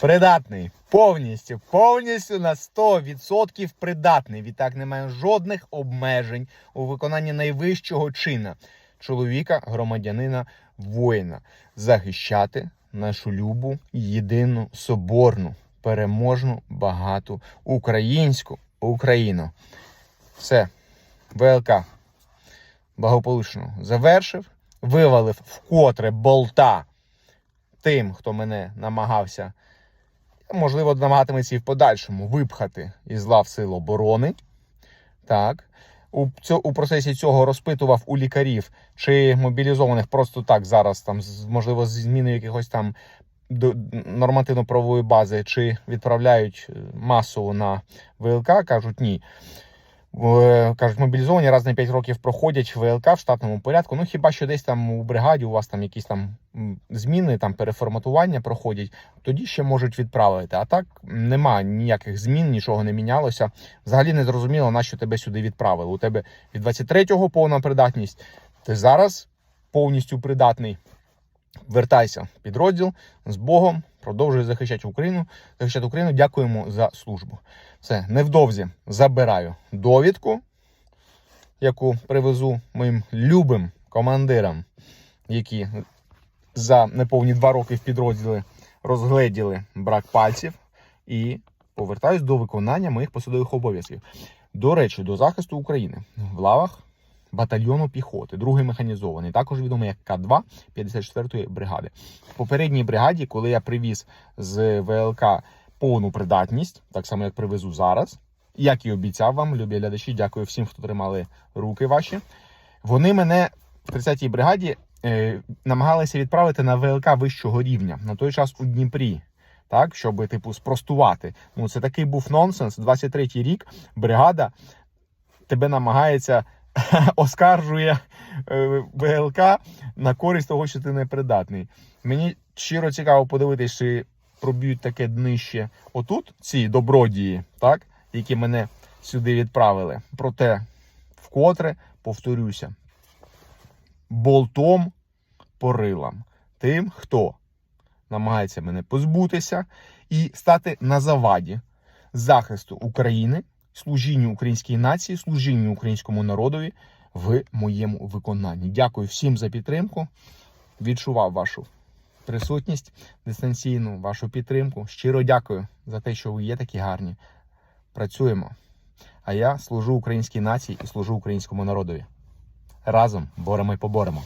Придатний. Повністю, повністю на 100% придатний. Відтак немає жодних обмежень у виконанні найвищого чина чоловіка, громадянина, воїна захищати нашу любу, єдину, соборну, переможну, багату українську Україну. Все, ВЛК благополучно завершив, вивалив вкотре болта тим, хто мене намагався, можливо, намагатиметься і в подальшому випхати із лав сил оборони. Так. У, у процесі цього розпитував у лікарів чи мобілізованих просто так зараз, там, можливо, з зміною якихось там нормативно-правової бази, чи відправляють е, масово на ВЛК, кажуть ні. Е, Кажуть, мобілізовані раз на 5 років проходять ВЛК в штатному порядку. Ну хіба що десь там у бригаді у вас там якісь там зміни, там переформатування проходять, тоді ще можуть відправити. А так нема ніяких змін, нічого не мінялося. Взагалі не зрозуміло, на що тебе сюди відправили. У тебе від 23-го повна придатність. Ти зараз повністю придатний. Вертайся підрозділ з Богом, продовжуй захищати Україну. Захищати Україну. Дякуємо за службу. Все, невдовзі забираю довідку, яку привезу моїм любим командирам, які за неповні два роки в підрозділі розгледіли брак пальців, і повертаюсь до виконання моїх посадових обов'язків. До речі, до захисту України в лавах батальйону піхоти, другий механізований, також відомий як К2 54-ї бригади. В попередній бригаді, коли я привіз з ВЛК повну придатність, так само як привезу зараз. Як і обіцяв вам, любі глядачі, дякую всім, хто тримали руки ваші. Вони мене в 30-й бригаді е, намагалися відправити на ВЛК вищого рівня на той час у Дніпрі. Так, щоб типу спростувати. Ну це такий був нонсенс. 23-й рік бригада тебе намагається оскаржує е, ВЛК на користь того, що ти непридатний. Мені щиро цікаво подивитися, чи проб'ють таке днище отут, ці добродії, так, які мене сюди відправили. Проте, вкотре повторюся, болтом по рилам тим, хто намагається мене позбутися і стати на заваді захисту України, служінню українській нації, служінню українському народові в моєму виконанні. Дякую всім за підтримку. Відчував вашу присутність дистанційну, вашу підтримку. Щиро дякую за те, що ви є такі гарні. Працюємо. А я служу українській нації і служу українському народові. Разом боремо і поборемо.